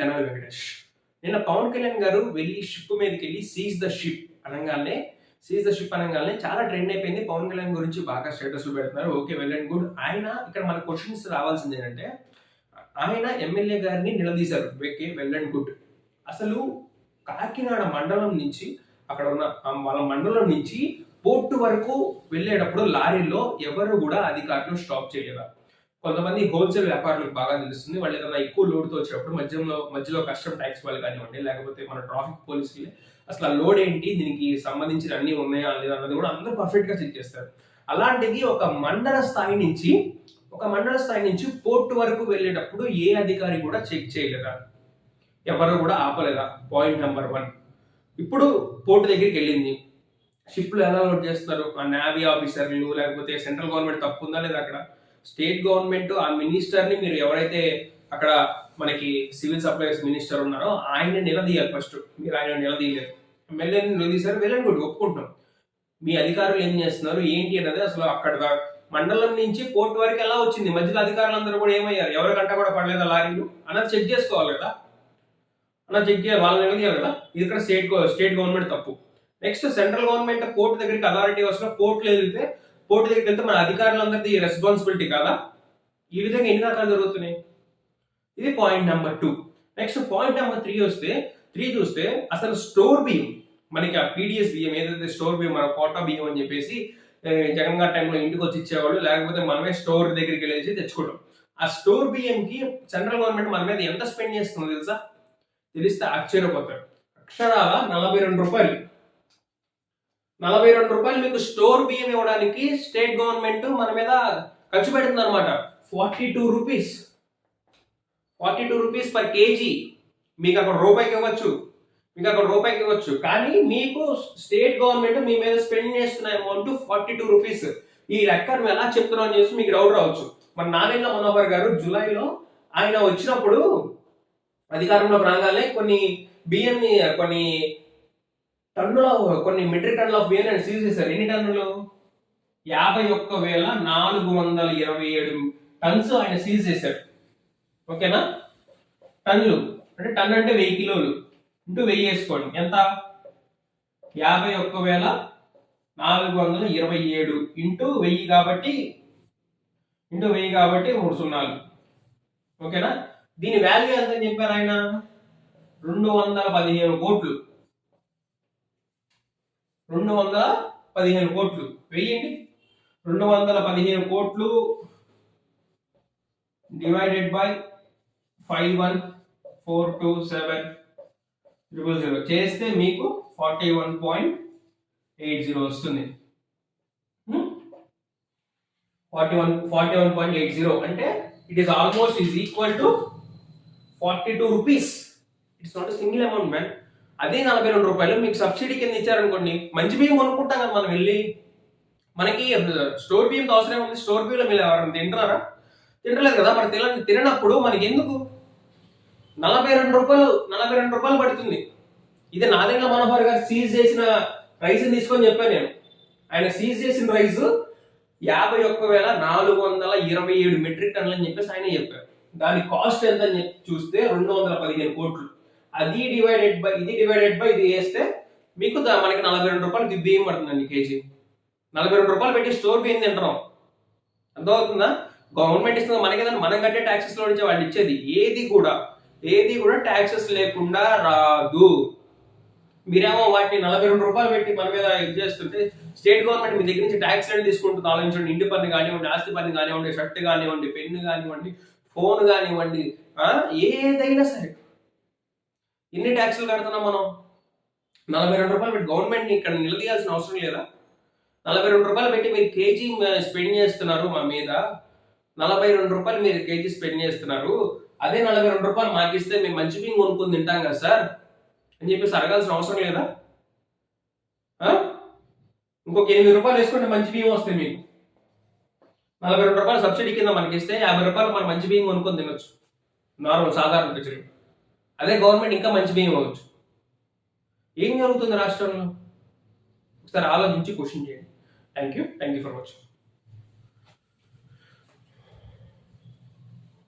తెనాలి వెంకటేష్. నిన్న పవన్ కళ్యాణ్ గారు వెళ్ళి షిప్ మీదకి వెళ్ళి సీజ్ ద షిప్ అనగానే సీజ్ ద షిప్ అనగానే చాలా ట్రెండ్ అయిపోయింది. పవన్ కళ్యాణ్ గురించి బాగా స్టేటస్లు పెడుతున్నారు. Okay well and good. ఆయన ఇక్కడ మన క్వశ్చన్స్ రావాల్సింది ఏంటంటే ఆయన ఎమ్మెల్యే గారిని నిలదీశారు. Okay well and good. అసలు కాకినాడ మండలం నుంచి అక్కడ ఉన్న వాళ్ళ మండలం నుంచి పోర్టు వరకు వెళ్ళేటప్పుడు లారీలో ఎవరు కూడా అధికారులు స్టాప్ చేయలేదా? కొంతమంది హోల్సేల్ వ్యాపారులకు బాగా తెలుస్తుంది. వాళ్ళు ఏదైనా ఎక్కువ లోడ్తో వచ్చినప్పుడు మధ్యలో మధ్యలో కస్టమ్ ట్యాక్స్ వాళ్ళు కానివ్వండి లేకపోతే మన ట్రాఫిక్ పోలీసులే అసలు ఆ లోడ్ ఏంటి? దీనికి సంబంధించిన అన్ని ఉన్నాయా లేదా అన్నది కూడా అందరూ పర్ఫెక్ట్గా చెక్ చేస్తారు. అలాంటిది ఒక మండల స్థాయి నుంచి ఒక మండల స్థాయి నుంచి పోర్టు వరకు వెళ్ళేటప్పుడు ఏ అధికారి కూడా చెక్ చేయలేదా? ఎవరు కూడా ఆపలేదా? పాయింట్ నెంబర్ వన్ ఇప్పుడు పోర్టు దగ్గరికి వెళ్ళింది. షిప్లు ఎలా లోడ్ చేస్తారు? ఆ నావీ ఆఫీసర్లు లేకపోతే సెంట్రల్ గవర్నమెంట్ తప్పు ఉందా లేదా అక్కడ? స్టేట్ గవర్నమెంట్ ఆ మినిస్టర్ని మీరు ఎవరైతే అక్కడ మనకి సివిల్ సప్లైస్ మినిస్టర్ ఉన్నారో ఆయన నిలదీయాలి ఫస్ట్. మీరు ఆయన నిలదీయలేరు ఎమ్మెల్యేని నిలదీశారు వెళ్ళండి కూడా ఒప్పుకుంటున్నాం. మీ అధికారులు ఏం చేస్తున్నారు ఏంటి అన్నది అసలు అక్కడ మండలం నుంచి పోర్ట్ వరకు ఎలా వచ్చింది? మధ్యలో అధికారులందరూ కూడా ఏమయ్యారు? ఎవరికంట కూడా పడలేదా లారీలు? అన్నది చెక్ చేసుకోవాలి కదా. అన్నది చెక్ చేయాలి వాళ్ళని నిలదీయాలి కదా. ఇది ఇక్కడ స్టేట్ స్టేట్ గవర్నమెంట్ తప్పు. నెక్స్ట్ సెంట్రల్ గవర్నమెంట్ పోర్ట్ దగ్గరికి అథారిటీ వస్తున్న పోర్ట్లు వెళ్తే కోర్టు దగ్గరికి వెళ్తే మన అధికారులందరిది రెస్పాన్సిబిలిటీ కాదా? ఈ విధంగా ఎన్ని రకాలు జరుగుతున్నాయి? ఇది point number two next point number three వస్తే త్రీ చూస్తే అసలు స్టోర్ బియ్యం మనకి ఆ పీడిఎస్ బియ్యం ఏదైతే స్టోర్ బియ్యం మన కోటా బియ్యం అని చెప్పేసి జగన్ గారి టైంలో ఇంటికి వచ్చి ఇచ్చేవాళ్ళు లేకపోతే మనమే స్టోర్ దగ్గరికి వెళ్ళేసి తెచ్చుకుంటాం. ఆ స్టోర్ బియ్యంకి సెంట్రల్ గవర్నమెంట్ మన మీద ఎంత స్పెండ్ చేస్తుందో తెలుసా? తెలిస్తే ఆశ్చర్యపోతారు. అక్షరాల నలభై రెండు రూపాయలు. నలభై రెండు రూపాయలు మీకు స్టోర్ బియ్యం ఇవ్వడానికి స్టేట్ గవర్నమెంట్ మన మీద ఖర్చు పెడుతుంది అనమాట forty two rupees forty two rupees per KG మీకు అక్కడ రూపాయికి ఇవ్వచ్చు. మీకు అక్కడ రూపాయికి ఇవ్వచ్చు. కానీ మీకు స్టేట్ గవర్నమెంట్ మీ మీద స్పెండ్ చేస్తున్న అమౌంట్ ఫార్టీ టూ రూపీస్ ఈ లెక్క ఎలా చెప్తున్నావు అని చేసి మీకు డౌట్ రావచ్చు. మన నారాయణ మనోహర్ గారు జూలైలో ఆయన వచ్చినప్పుడు అధికారంలోకి రాగానే కొన్ని బియ్యంని కొన్ని టన్నుల కొన్ని మెట్రిక్ టన్నుల ఆఫ్ బియ్యం సీజ్ చేశారు ఎన్ని టన్నులు? యాభై ఒక్క వేల నాలుగు వందల ఇరవై ఏడు టన్స్ ఆయన సీజ్ చేశారు ఓకేనా? టన్నులు. అంటే టన్ అంటే వెయ్యి కిలోలు. ఇంటూ వెయ్యి వేసుకోండి. ఎంత? యాభై ఒక్క వేల నాలుగు వందల ఇరవై ఏడు ఇంటూ వెయ్యి కాబట్టి ఇంటూ వెయ్యి కాబట్టి మూడు సున్నాలు ఓకేనా? దీని వాల్యూ ఎంత చెప్పారు ఆయన? రెండు వందల పదిహేను కోట్లు. రెండు వందల పదిహేను కోట్లు. వెయ్యండి. రెండు వందల పదిహేను కోట్లు divided by five one four two seven triple zero చేస్తే మీకు forty one point eight zero వస్తుంది. Forty one forty one point eight zero అంటే it is almost is equal to forty two rupees it's not single amount man అదే నలభై రెండు రూపాయలు మీకు subsidy కింద ఇచ్చారనుకోండి మంచి బియ్యం కొనుక్కుంటాం కదా మనం వెళ్ళి. మనకి స్టోర్ బియ్యం అవసరం ఉంది స్టోర్ బియ్యంలో మీరు ఎవరైనా తింటున్నారా? తింటలేదు కదా మరి తిన తినప్పుడు మనకి ఎందుకు? నలభై రెండు రూపాయలు నలభై రెండు రూపాయలు పడుతుంది. ఇది నాదేళ్ళ మనోహర్ గారు సీజ్ చేసిన రైస్ తీసుకొని చెప్పాను నేను. ఆయన సీజ్ చేసిన రైస్ యాభై ఒక్క వేల నాలుగు వందల ఇరవై ఏడు మెట్రిక్ టన్నులు అని చెప్పేసి ఆయన చెప్పారు. దాని కాస్ట్ ఎంత అని చెప్పి చూస్తే రెండు వందల పదిహేను కోట్లు. అది డివైడెడ్ బై ఇది డివైడెడ్ బై ఇది వేస్తే మీకు మనకి నలభై రెండు రూపాయలు బియ్యం పడుతుందండి కేజీ? నలభై రెండు రూపాయలు పెట్టి స్టోర్ బియ్యం తింటున్నాం. అర్థమవుతుందా? గవర్నమెంట్ ఇస్తుంది మనకి మనం కట్టే ట్యాక్సెస్లో నుంచి వాళ్ళు ఇచ్చేది. ఏది కూడా ఏది కూడా ట్యాక్సెస్ లేకుండా రాదు. మీరేమో వాటిని నలభై రెండు రూపాయలు పెట్టి మన మీద ఇది చేస్తుంటే స్టేట్ గవర్నమెంట్ మీ దగ్గర నుంచి ట్యాక్స్ అనేది తీసుకుంటుంది ఆలోచించండి. ఇంటి పన్ను కానివ్వండి ఆస్తి పన్ను కానివ్వండి షర్ట్ కానివ్వండి పెన్ను కానివ్వండి ఫోన్ కానివ్వండి ఏదైనా సరే. ఎన్ని ట్యాక్సులు కడుతున్నాం మనం? నలభై రెండు రూపాయలు పెట్టి గవర్నమెంట్ ఇక్కడ నిలదీయాల్సిన అవసరం లేదా? నలభై రెండు రూపాయలు పెట్టి మీరు కేజీ స్పెండ్ చేస్తున్నారు మా మీద. నలభై రెండు రూపాయలు మీరు కేజీ స్పెండ్ చేస్తున్నారు. అదే నలభై రెండు రూపాయలు మాకిస్తే మేము మంచి బియ్యం కొనుక్కొని తింటాం కదా సార్? అని చెప్పేసి అడగాల్సిన అవసరం లేదా? ఇంకొక ఎనిమిది రూపాయలు వేసుకుంటే మంచి బియ్యం వస్తాయి మీకు. నలభై రెండు రూపాయలు సబ్సిడీ కింద మనకి ఇస్తే యాభై రూపాయలు మనం మంచి బియ్యం కొనుక్కొని తినొచ్చు. నార్మల్ సాధారణ ఖర్చులు అదే గవర్నమెంట్ ఇంకా మంచి బియ్యం అవ్వచ్చు ఏం జరుగుతుంది రాష్ట్రంలో? ఒకసారి ఆలోచించి క్వశ్చన్ చేయండి. Thank you thank you for watching